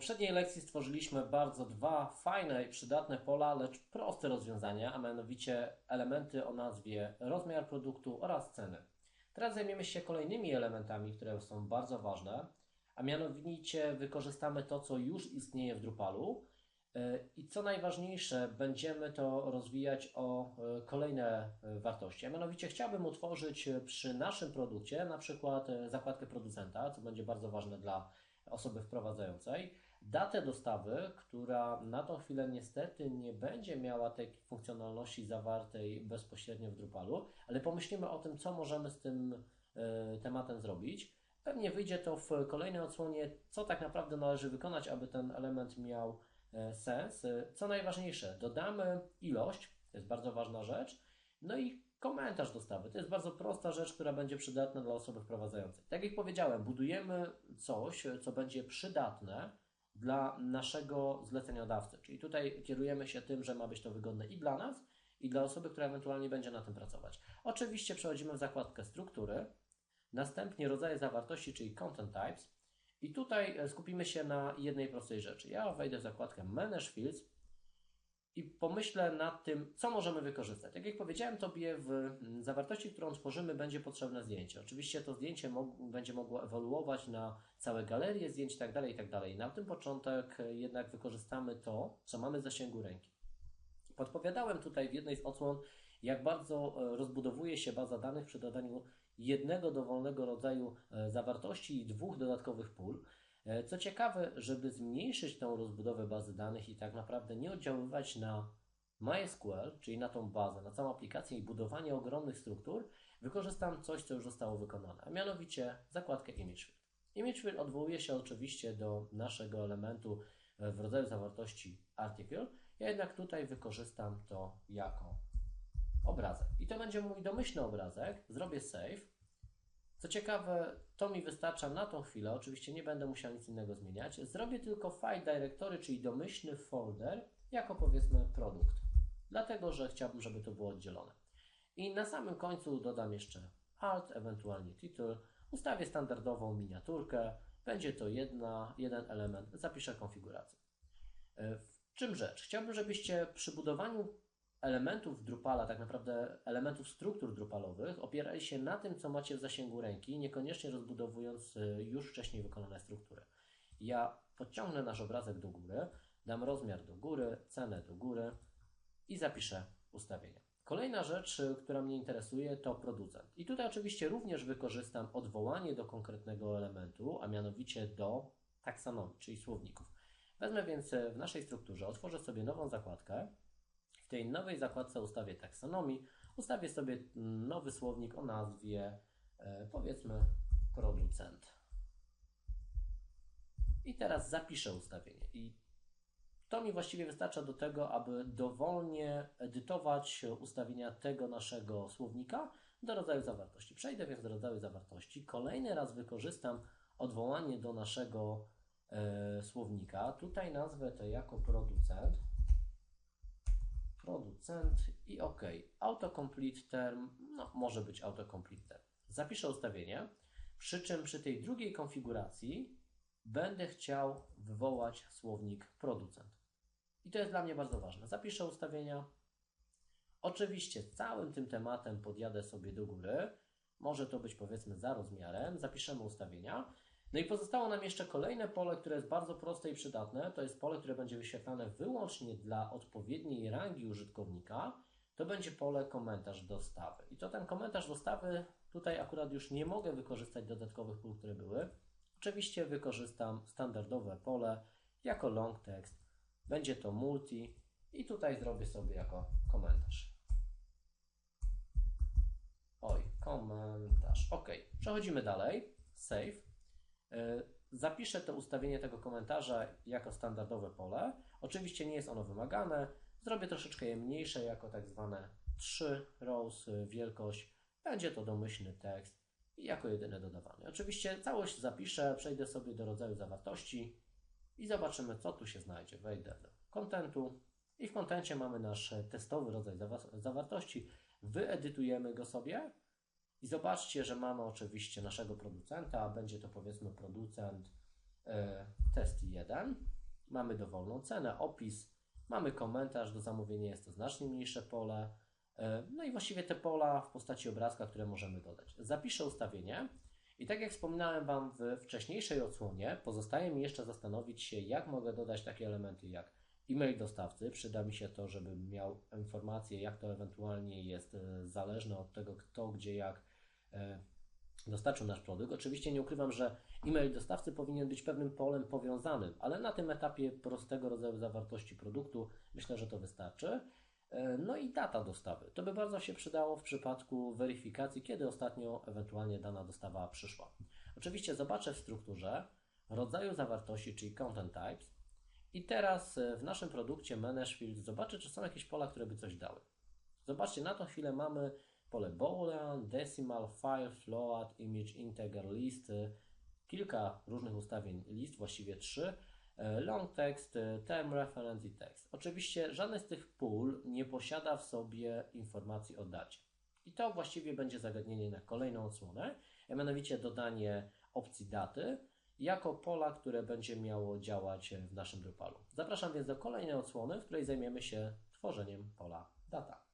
poprzedniej lekcji stworzyliśmy bardzo dwa fajne i przydatne pola, lecz proste rozwiązania, a mianowicie elementy o nazwie rozmiar produktu oraz ceny. Teraz zajmiemy się kolejnymi elementami, które są bardzo ważne, a mianowicie wykorzystamy to, co już istnieje w Drupalu e, i co najważniejsze, będziemy to rozwijać o e, kolejne e, wartości. A mianowicie chciałbym utworzyć przy naszym produkcie na przykład zakładkę producenta, co będzie bardzo ważne dla osoby wprowadzającej, datę dostawy, która na tą chwilę niestety nie będzie miała tej funkcjonalności zawartej bezpośrednio w Drupalu, ale pomyślimy o tym, co możemy z tym e, tematem zrobić. Pewnie wyjdzie to w kolejnej odsłonie, co tak naprawdę należy wykonać, aby ten element miał e, sens. Co najważniejsze, dodamy ilość, to jest bardzo ważna rzecz, no i komentarz dostawy. To jest bardzo prosta rzecz, która będzie przydatna dla osoby wprowadzającej. Tak jak powiedziałem, budujemy coś, co będzie przydatne dla naszego zleceniodawcy. Czyli tutaj kierujemy się tym, że ma być to wygodne i dla nas, i dla osoby, która ewentualnie będzie na tym pracować. Oczywiście przechodzimy w zakładkę struktury, następnie rodzaje zawartości, czyli content types. I tutaj skupimy się na jednej prostej rzeczy. Ja wejdę w zakładkę Manage Fields i pomyślę nad tym, co możemy wykorzystać. Tak jak powiedziałem Tobie, w mm, zawartości, którą tworzymy, będzie potrzebne zdjęcie. Oczywiście to zdjęcie mog będzie mogło ewoluować na całe galerie zdjęć itd., tak itd. Tak na tym początek jednak wykorzystamy to, co mamy w zasięgu ręki. Podpowiadałem tutaj w jednej z odsłon, jak bardzo e, rozbudowuje się baza danych przy dodaniu jednego dowolnego rodzaju e, zawartości i dwóch dodatkowych pól. E, co ciekawe, żeby zmniejszyć tą rozbudowę bazy danych i tak naprawdę nie oddziaływać na MySQL, czyli na tą bazę, na całą aplikację i budowanie ogromnych struktur, wykorzystam coś, co już zostało wykonane, a mianowicie zakładkę ImageField. ImageField odwołuje się oczywiście do naszego elementu e, w rodzaju zawartości article, ja jednak tutaj wykorzystam to jako obrazek. I to będzie mój domyślny obrazek, zrobię save, co ciekawe, to mi wystarcza na tą chwilę, oczywiście nie będę musiał nic innego zmieniać. Zrobię tylko file directory, czyli domyślny folder, jako powiedzmy produkt. Dlatego, że chciałbym, żeby to było oddzielone. I na samym końcu dodam jeszcze alt, ewentualnie tytuł, ustawię standardową miniaturkę, będzie to jedna, jeden element, zapiszę konfigurację. E, w czym rzecz? Chciałbym, żebyście przy budowaniu elementów Drupala, tak naprawdę elementów struktur Drupalowych, opierali się na tym, co macie w zasięgu ręki, niekoniecznie rozbudowując y, już wcześniej wykonane struktury. Ja podciągnę nasz obrazek do góry, dam rozmiar do góry, cenę do góry i zapiszę ustawienia. Kolejna rzecz, y, która mnie interesuje, to producent. I tutaj oczywiście również wykorzystam odwołanie do konkretnego elementu, a mianowicie do taksonomii, czyli słowników. Wezmę więc y, w naszej strukturze, otworzę sobie nową zakładkę, tej nowej zakładce ustawię taksonomii, ustawię sobie nowy słownik o nazwie e, powiedzmy producent. I teraz zapiszę ustawienie. I to mi właściwie wystarcza do tego, aby dowolnie edytować ustawienia tego naszego słownika do rodzaju zawartości. Przejdę więc do rodzaju zawartości. Kolejny raz wykorzystam odwołanie do naszego e, słownika. Tutaj nazwę to jako producent producent i OK. Autocomplete term, no może być autocomplete term. Zapiszę ustawienie, przy czym przy tej drugiej konfiguracji będę chciał wywołać słownik producent. I to jest dla mnie bardzo ważne. Zapiszę ustawienia. Oczywiście całym tym tematem podjadę sobie do góry. Może to być powiedzmy za rozmiarem. Zapiszemy ustawienia. No i pozostało nam jeszcze kolejne pole, które jest bardzo proste i przydatne. To jest pole, które będzie wyświetlane wyłącznie dla odpowiedniej rangi użytkownika. To będzie pole komentarz dostawy. I to ten komentarz dostawy, tutaj akurat już nie mogę wykorzystać dodatkowych pól, które były. Oczywiście wykorzystam standardowe pole jako long text. Będzie to multi i tutaj zrobię sobie jako komentarz. Oj, komentarz. OK, przechodzimy dalej. Save. E, zapiszę to ustawienie tego komentarza jako standardowe pole. Oczywiście nie jest ono wymagane. Zrobię troszeczkę je mniejsze jako tak zwane 3 rows e, wielkość. Będzie to domyślny tekst i jako jedyne dodawane. Oczywiście całość zapiszę, przejdę sobie do rodzaju zawartości i zobaczymy co tu się znajdzie. Wejdę do kontentu i w kontencie mamy nasz testowy rodzaj zawartości. Wyedytujemy go sobie i zobaczcie, że mamy oczywiście naszego producenta, będzie to powiedzmy producent e, test 1, mamy dowolną cenę, opis, mamy komentarz do zamówienia, jest to znacznie mniejsze pole, e, no i właściwie te pola w postaci obrazka, które możemy dodać. Zapiszę ustawienie i tak jak wspominałem Wam w wcześniejszej odsłonie, pozostaje mi jeszcze zastanowić się, jak mogę dodać takie elementy jak e-mail dostawcy. Przyda mi się to, żebym miał informację, jak to ewentualnie jest e, zależne od tego, kto, gdzie, jak e, dostarczył nasz produkt. Oczywiście nie ukrywam, że e-mail dostawcy powinien być pewnym polem powiązanym, ale na tym etapie prostego rodzaju zawartości produktu myślę, że to wystarczy. E, No i data dostawy. To by bardzo się przydało w przypadku weryfikacji, kiedy ostatnio ewentualnie dana dostawa przyszła. Oczywiście zobaczę w strukturze rodzaju zawartości, czyli content types. I teraz e, w naszym produkcie Manage Field zobaczę, czy są jakieś pola, które by coś dały. Zobaczcie, na tą chwilę mamy pole boolean, decimal, file, float, image, integer, list, e, kilka różnych ustawień list, właściwie trzy, e, long text, term reference i text. Oczywiście żadne z tych pól nie posiada w sobie informacji o dacie. I to właściwie będzie zagadnienie na kolejną odsłonę, a mianowicie dodanie opcji daty jako pola, które będzie miało działać w naszym Drupalu. Zapraszam więc do kolejnej odsłony, w której zajmiemy się tworzeniem pola data.